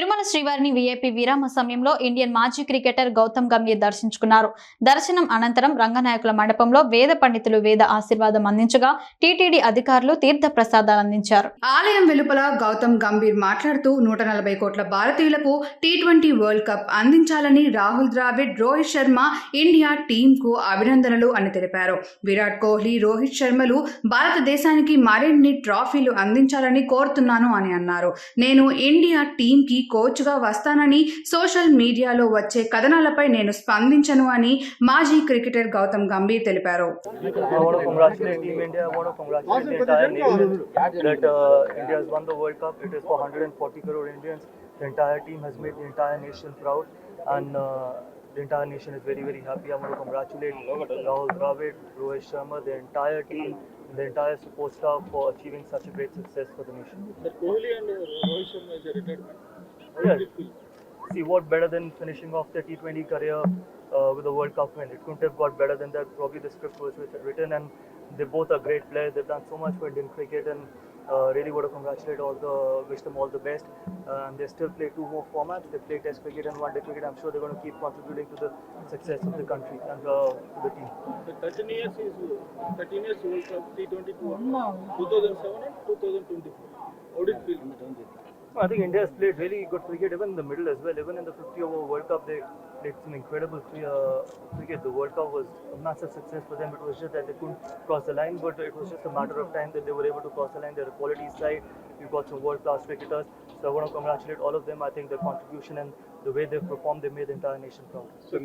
did Tirumala శ్రీవారిని VIP విరామ సమయంలో ఇండియన్ మాజీ క్రికెటర్ గౌతమ్ గంభీర్ దర్శించుకున్నారు. దర్శనం అనంతరం రంగనాయకుల మండపంలో వేద పండితులు వేద ఆశీర్వాదం అందించగా టీటీడీ అధికారులు తీర్థ ప్రసాదాలు అందించారు. ఆలయం వెలుపల గౌతమ్ గంభీర్ మాట్లాడుతూ నూట నలభై కోట్ల భారతీయులకు టీ ట్వంటీ వరల్డ్ కప్ అందించాలని రాహుల్ ద్రావిడ్ రోహిత్ శర్మ ఇండియా టీంకు అభినందనలు అని తెలిపారు. విరాట్ కోహ్లీ రోహిత్ శర్మలు భారతదేశానికి మరిన్ని ట్రాఫీలు అందించాలని కోరుతున్నాను అని అన్నారు. నేను ఇండియా టీంకి కోచ్గా వస్తానని సోషల్ మీడియాలో వచ్చే కథనాలపై నేను స్పందించను అని మాజీ క్రికెటర్ గౌతమ్ గంభీర్ తెలిపారు the entire nation is for 140 crore Indians. The entire team has made the entire nation proud, and uh, the entire nation is very, very happy. I want to congratulate Rahul Dravid, Rohit Sharma, the entire team, the entire support staff for achieving such a great success for the nation. Sir, Kohli and Rohit Sharma is a retirement. How Yeah. did it feel? See, what better than finishing off their T20 career uh, with a World Cup win? It couldn't have got better than that. Probably the script was written, and they both are great players. They've done so much for Indian cricket, and uh, really want to congratulate all the, wish them all the best. And they still play two more formats. They play Test cricket and One Day cricket. I'm sure they're going to keep contributing to the success of the country and uh, to the team. The 13 years is uh, 13 years World Cup T20 tour. 2007 and 2024. How did it feel? I think India has played really good cricket, even in the middle as well. Even in the 50 over World Cup, they played some incredible cre- uh, cricket. The World Cup was a massive success for them. It was just that they couldn't cross the line, but it was just a matter of time that they were able to cross the line. They're a quality side. We've got some world class cricketers. So I want to congratulate all of them. I think their contribution and the way they've performed, they made the entire nation proud. So,